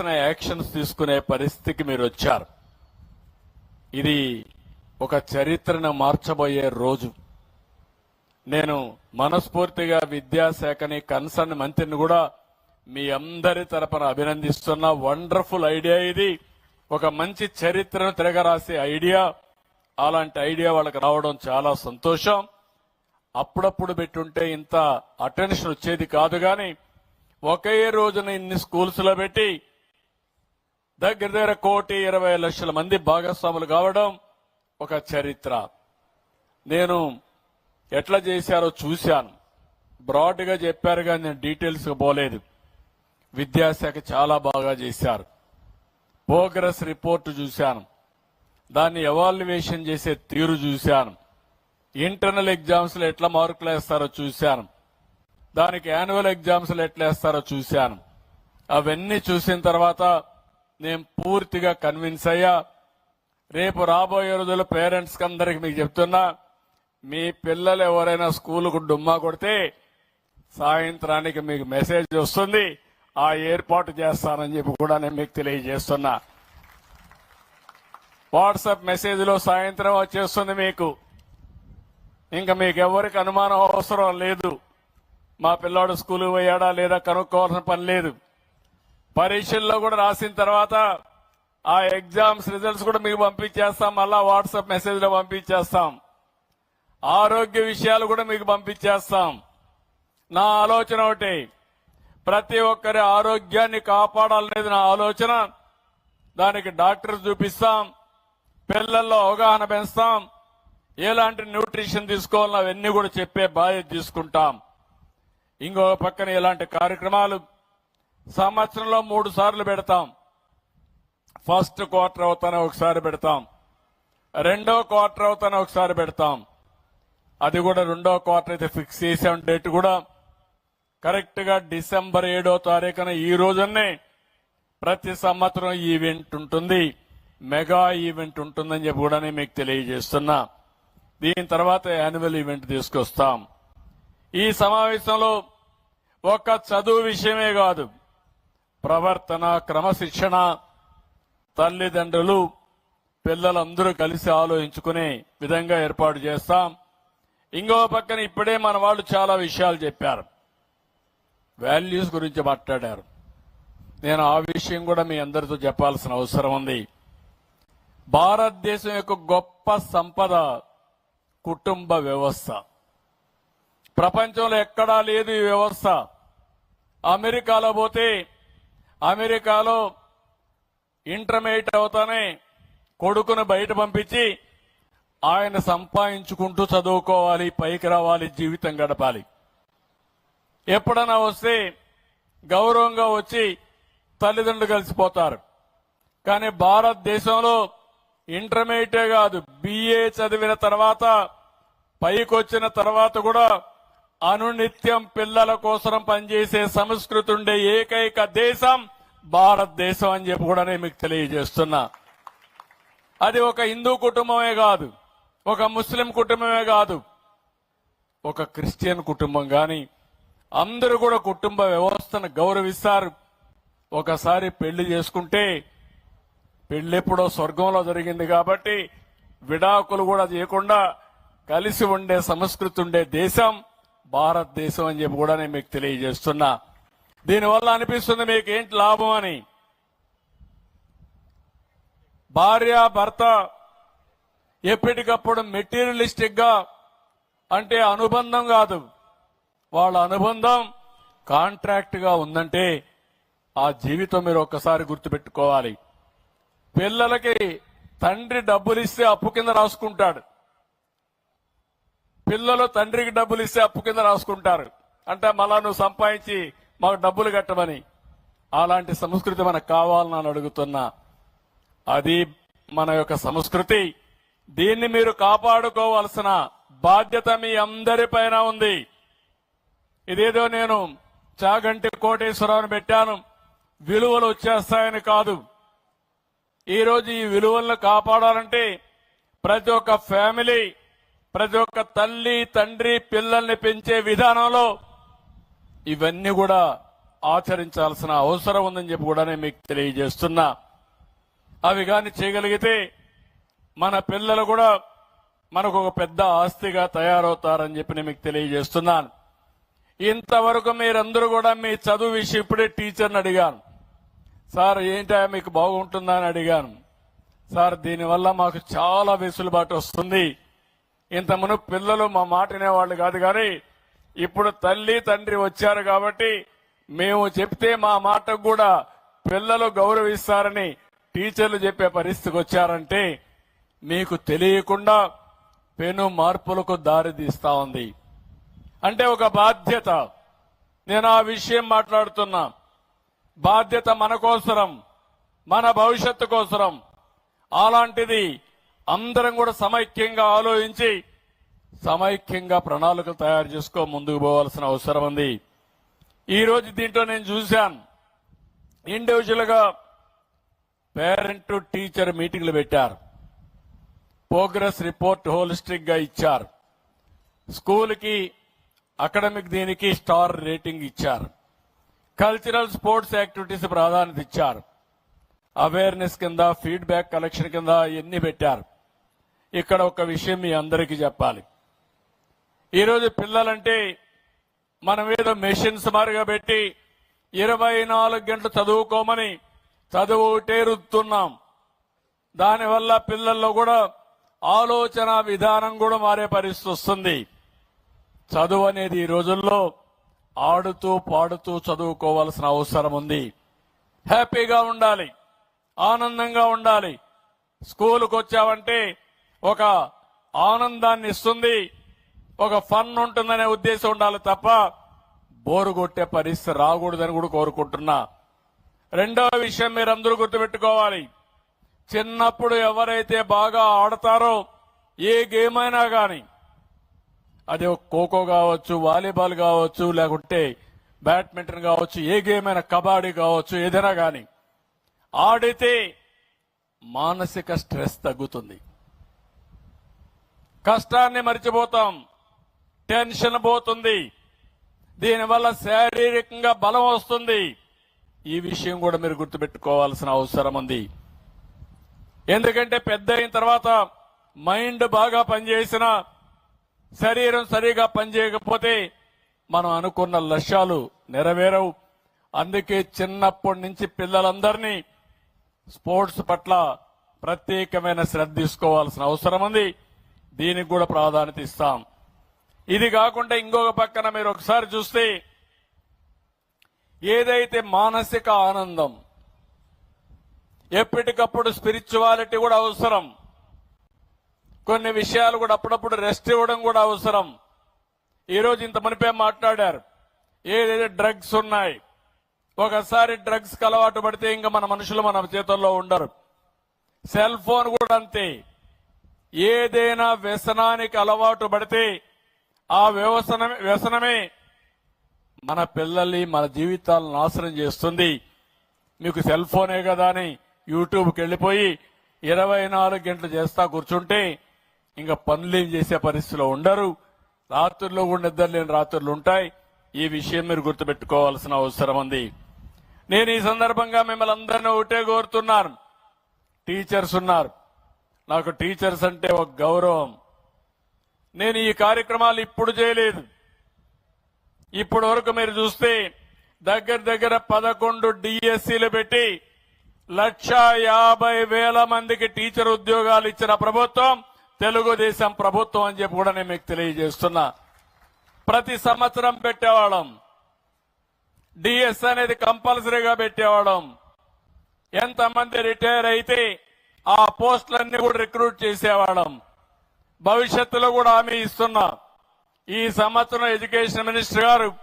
Actions తీసుకునే పరిస్థితికి మీరు వచ్చారు. ఇది ఒక చరిత్రను మార్చబోయే రోజు. నేను మనస్ఫూర్తిగా విద్యాశాఖని కన్సర్న్ మంత్రిని కూడా మీ అందరి తరపున అభినందిస్తున్న. వండర్ఫుల్ ఐడియా ఇది. ఒక మంచి చరిత్రను తిరగరాసే ఐడియా. అలాంటి ఐడియా వాళ్ళకి రావడం చాలా సంతోషం. అప్పుడప్పుడు పెట్టుంటే ఇంత అటెన్షన్ వచ్చేది కాదు కానీ ఒకే రోజున ఇన్ని స్కూల్స్లో పెట్టి దగ్గర దగ్గర కోటి ఇరవై లక్షల మంది భాగస్వాములు కావడం ఒక చరిత్ర. నేను ఎట్లా చేశారో చూశాను. బ్రాడ్గా చెప్పారు కానీ నేను డీటెయిల్స్గా పోలేదు. విద్యాశాఖ చాలా బాగా చేశారు. ప్రోగ్రెస్ రిపోర్ట్ చూశాను. దాన్ని ఎవాల్యుయేషన్ చేసే తీరు చూశాను. ఇంటర్నల్ ఎగ్జామ్స్లో ఎట్లా మార్కులు వేస్తారో చూశాను. దానికి యాన్యువల్ ఎగ్జామ్స్లో ఎట్లా వేస్తారో చూశాను. అవన్నీ చూసిన తర్వాత నేను పూర్తిగా కన్విన్స్ అయ్యా. రేపు రాబోయే రోజుల్లో పేరెంట్స్కి అందరికి మీకు చెప్తున్నా మీ పిల్లలు ఎవరైనా స్కూల్కు డుమ్మా కొడితే సాయంత్రానికి మీకు మెసేజ్ వస్తుంది ఆ ఏర్పాటు చేస్తానని చెప్పి కూడా నేను మీకు తెలియజేస్తున్నా. వాట్సాప్ మెసేజ్లో సాయంత్రం వచ్చేస్తుంది మీకు. ఇంకా మీకు ఎవరికి అనుమానం అవసరం లేదు. మా పిల్లాడు స్కూల్కి పోయాడా లేదా కనుక్కోవాల్సిన పని లేదు. పరీక్షల్లో కూడా రాసిన తర్వాత ఆ ఎగ్జామ్స్ రిజల్ట్స్ కూడా మీకు పంపించేస్తాం మళ్ళా వాట్సాప్ మెసేజ్లో పంపించేస్తాం. ఆరోగ్య విషయాలు కూడా మీకు పంపించేస్తాం. నా ఆలోచన ఒకటి ప్రతి ఒక్కరి ఆరోగ్యాన్ని కాపాడాలనేది నా ఆలోచన. దానికి డాక్టర్ చూపిస్తాం పిల్లల్లో అవగాహన పెంచుతాం ఎలాంటి న్యూట్రిషన్ తీసుకోవాలని అవన్నీ కూడా చెప్పే బాధ్యత తీసుకుంటాం. ఇంకో పక్కన ఇలాంటి కార్యక్రమాలు సంవత్సరంలో మూడు సార్లు పెడతాం. ఫస్ట్ క్వార్టర్ అవుతానే ఒకసారి పెడతాం. రెండో క్వార్టర్ అవుతానే ఒకసారి పెడతాం. అది కూడా రెండో క్వార్టర్ అయితే ఫిక్స్ చేసాం డేట్ కూడా. కరెక్ట్గా డిసెంబర్ ఏడో తారీఖున ఈ రోజునే ప్రతి సంవత్సరం ఈవెంట్ ఉంటుంది. మెగా ఈవెంట్ ఉంటుందని చెప్పి కూడా నేను మీకు తెలియజేస్తున్నా. దీని తర్వాత యాన్యువల్ ఈవెంట్ తీసుకొస్తాం. ఈ సమావేశంలో ఒక్క చదువు విషయమే కాదు. ప్రవర్తన క్రమశిక్షణ తల్లిదండ్రులు పిల్లలందరూ కలిసి ఆలోచించుకునే విధంగా ఏర్పాటు చేస్తాం. ఇంకో పక్కన ఇప్పుడే మన వాళ్ళు చాలా విషయాలు చెప్పారు. వాల్యూస్ గురించి మాట్లాడారు. నేను ఆ విషయం కూడా మీ అందరితో చెప్పాల్సిన అవసరం ఉంది. భారతదేశం యొక్క గొప్ప సంపద కుటుంబ వ్యవస్థ. ప్రపంచంలో ఎక్కడా లేదు ఈ వ్యవస్థ. అమెరికాలో పోతే అమెరికాలో ఇంటర్మీడియట్ అవుతానే కొడుకును బయట పంపించి ఆయన సంపాదించుకుంటూ చదువుకోవాలి పైకి రావాలి జీవితం గడపాలి. ఎప్పుడన్నా వస్తే గౌరవంగా వచ్చి తల్లిదండ్రులు కలిసిపోతారు. కానీ భారతదేశంలో ఇంటర్మీడియట్ కాదు బిఏ చదివిన తర్వాత పైకి వచ్చిన తర్వాత కూడా అనునిత్యం పిల్లల కోసం పనిచేసే సంస్కృతి ఉండే ఏకైక దేశం భారతదేశం అని చెప్పి కూడా నేను మీకు తెలియజేస్తున్నా. అది ఒక హిందూ కుటుంబమే కాదు ఒక ముస్లిం కుటుంబమే కాదు ఒక క్రిస్టియన్ కుటుంబం కానీ అందరూ కూడా కుటుంబ వ్యవస్థను గౌరవిస్తారు. ఒకసారి పెళ్ళి చేసుకుంటే పెళ్ళెప్పుడో స్వర్గంలో జరిగింది కాబట్టి విడాకులు కూడా చేయకుండా కలిసి ఉండే సంస్కృతి ఉండే దేశం. భారతదేశం అని చెప్పి కూడా నేను మీకు తెలియజేస్తున్నా. దీనివల్ల అనిపిస్తుంది మీకు ఏంటి లాభం అని. భార్య భర్త ఎప్పటికప్పుడు మెటీరియలిస్టిక్గా అంటే అనుబంధం కాదు. వాళ్ళ అనుబంధం కాంట్రాక్ట్గా ఉందంటే ఆ జీవితం మీరు ఒక్కసారి గుర్తుపెట్టుకోవాలి. పిల్లలకి తండ్రి డబ్బులు ఇస్తే అప్పు కింద రాసుకుంటాడు. పిల్లలు తండ్రికి డబ్బులు ఇస్తే అప్పు కింద రాసుకుంటారు. అంటే మళ్ళా నువ్వు సంపాదించి మాకు డబ్బులు కట్టమని. అలాంటి సంస్కృతి మనకు కావాలని అడుగుతున్నా అది మన యొక్క సంస్కృతి. దీన్ని మీరు కాపాడుకోవాల్సిన బాధ్యత మీ అందరిపైన ఉంది. ఇదేదో నేను చాగంటి కోటేశ్వరరావుని పెట్టాను. విలువలు వచ్చేస్తాయని కాదు. ఈరోజు ఈ విలువలను కాపాడాలంటే ప్రతి ఒక్క ఫ్యామిలీ ప్రతి ఒక్క తల్లి తండ్రి పిల్లల్ని పెంచే విధానంలో ఇవన్నీ కూడా ఆచరించాల్సిన అవసరం ఉందని చెప్పి కూడా నేను మీకు తెలియజేస్తున్నా. అవి కానీ చేయగలిగితే మన పిల్లలు కూడా మనకు ఒక పెద్ద ఆస్తిగా తయారవుతారని చెప్పి నేను మీకు తెలియజేస్తున్నాను. ఇంతవరకు మీరందరూ కూడా మీ చదువు విషయం ఇప్పుడే టీచర్ని అడిగాను. సార్ ఏంటా మీకు బాగుంటుందా? అని అడిగాను. సార్ దీనివల్ల మాకు చాలా వెసులుబాటు వస్తుంది. ఇంతమును పిల్లలు మా మాట వినేవాళ్ళు కాదు కానీ ఇప్పుడు తల్లి తండ్రి వచ్చారు కాబట్టి మేము చెప్తే మా మాటకు కూడా పిల్లలు గౌరవిస్తారని టీచర్లు చెప్పే పరిస్థితికి వచ్చారంటే మీకు తెలియకుండా పెను మార్పులకు దారి తీస్తా ఉంది. అంటే ఒక బాధ్యత. నేను ఆ విషయం మాట్లాడుతున్నా. బాధ్యత మన కోసరం మన భవిష్యత్తు కోసరం. అలాంటిది అందరం కూడా సమైక్యంగా ఆలోచించి సమైక్యంగా ప్రణాళికలు తయారు చేసుకో ముందుకు పోవాల్సిన అవసరం ఉంది. ఈరోజు దీంట్లో నేను చూశాను. ఇండివిజువల్గా పేరెంట్ టీచర్ మీటింగ్లు పెట్టారు. ప్రోగ్రెస్ రిపోర్ట్ హోలిస్టిక్గా ఇచ్చారు. స్కూల్కి అకాడమిక్ దీనికి స్టార్ రేటింగ్ ఇచ్చారు. కల్చరల్ స్పోర్ట్స్ యాక్టివిటీస్ ప్రాధాన్యత ఇచ్చారు. అవేర్నెస్ కింద ఫీడ్బ్యాక్ కలెక్షన్ కింద ఎన్ని పెట్టారు. ఇక్కడ ఒక విషయం మీ అందరికీ చెప్పాలి. ఈరోజు పిల్లలంటే మనం ఏదో మెషిన్స్ మారిగా పెట్టి ఇరవై నాలుగు గంటలు చదువుకోమని చదువు రుద్దుతున్నాం. దానివల్ల పిల్లల్లో కూడా ఆలోచన విధానం కూడా మారే పరిస్థితి వస్తుంది. చదువు అనేది ఈ రోజుల్లో ఆడుతూ పాడుతూ చదువుకోవాల్సిన అవసరం ఉంది. హ్యాపీగా ఉండాలి. ఆనందంగా ఉండాలి. స్కూల్కి వచ్చావంటే ఒక ఆనందాన్ని ఇస్తుంది. ఒక ఫన్ ఉంటుందనే ఉద్దేశం ఉండాలి తప్ప బోరు కొట్టే పరిస్థితి రాకూడదని కూడా కోరుకుంటున్నా. రెండవ విషయం మీరందరూ గుర్తుపెట్టుకోవాలి. చిన్నప్పుడు ఎవరైతే బాగా ఆడతారో ఏ గేమ్ అయినా కానీ అది ఖోఖో కావచ్చు వాలీబాల్ కావచ్చు లేకుంటే బ్యాడ్మింటన్ కావచ్చు ఏ గేమ్ అయినా కబడ్డీ కావచ్చు ఏదైనా కానీ ఆడితే మానసిక స్ట్రెస్ తగ్గుతుంది. కష్టాన్ని మర్చిపోతాం. టెన్షన్ పోతుంది. దీనివల్ల శారీరకంగా బలం వస్తుంది. ఈ విషయం కూడా మీరు గుర్తుపెట్టుకోవాల్సిన అవసరం ఉంది. ఎందుకంటే పెద్ద అయిన తర్వాత మైండ్ బాగా పనిచేసిన శరీరం సరిగా పనిచేయకపోతే మనం అనుకున్న లక్ష్యాలు నెరవేరవు. అందుకే చిన్నప్పటి నుంచి పిల్లలందరినీ స్పోర్ట్స్ పట్ల ప్రత్యేకమైన శ్రద్ధ తీసుకోవాల్సిన అవసరం ఉంది. దీనికి కూడా ప్రాధాన్యత ఇస్తాం. ఇది కాకుండా ఇంకొక పక్కన మీరు ఒకసారి చూస్తే ఏదైతే మానసిక ఆనందం ఎప్పటికప్పుడు స్పిరిచువాలిటీ కూడా అవసరం. కొన్ని విషయాలు కూడా అప్పుడప్పుడు రెస్ట్ ఇవ్వడం కూడా అవసరం. ఈరోజు ఇంత మునిపే మాట్లాడారు. ఏదైతే డ్రగ్స్ ఉన్నాయి ఒకసారి డ్రగ్స్కి అలవాటు పడితే ఇంకా మన మనుషులు మన చేతుల్లో ఉండరు. సెల్ ఫోన్ కూడా అంతే. ఏదైనా వ్యసనానికి అలవాటు పడితే ఆ వ్యవసన వ్యసనమే మన పిల్లల్ని మన జీవితాలను నాశనం చేస్తుంది. మీకు సెల్ ఫోనే కదా అని యూట్యూబ్కి వెళ్ళిపోయి ఇరవై నాలుగు గంటలు చేస్తా కూర్చుంటే ఇంకా పనులేం చేసే పరిస్థితిలో ఉండరు. రాత్రుల్లో కూడా నిద్ర లేని రాత్రులు ఉంటాయి. ఈ విషయం మీరు గుర్తుపెట్టుకోవాల్సిన అవసరం ఉంది. నేను ఈ సందర్భంగా మిమ్మల్ని అందరినీ ఒకటే కోరుతున్నాను. టీచర్స్ ఉన్నారు. నాకు టీచర్స్ అంటే ఒక గౌరవం. నేను ఈ కార్యక్రమాలు ఇప్పుడు చేయలేదు. ఇప్పటి వరకు మీరు చూస్తే దగ్గర దగ్గర పదకొండు డిఎస్సీలు పెట్టి లక్ష యాభై వేల మందికి టీచర్ ఉద్యోగాలు ఇచ్చిన ప్రభుత్వం తెలుగుదేశం ప్రభుత్వం అని చెప్పి కూడా నేను మీకు తెలియజేస్తున్నా. ప్రతి సంవత్సరం పెట్టేవాళ్ళం. డిఎస్ అనేది కంపల్సరీగా పెట్టేవాళ్ళం. ఎంతమంది రిటైర్ అయితే ఆ పోస్టులన్నీ కూడా రిక్రూట్ చేసేవాళ్ళం. భవిష్యత్తులో కూడా హామీ ఇస్తున్నా. ఈ సంవత్సరం ఎడ్యుకేషన్ మినిస్టర్ గారు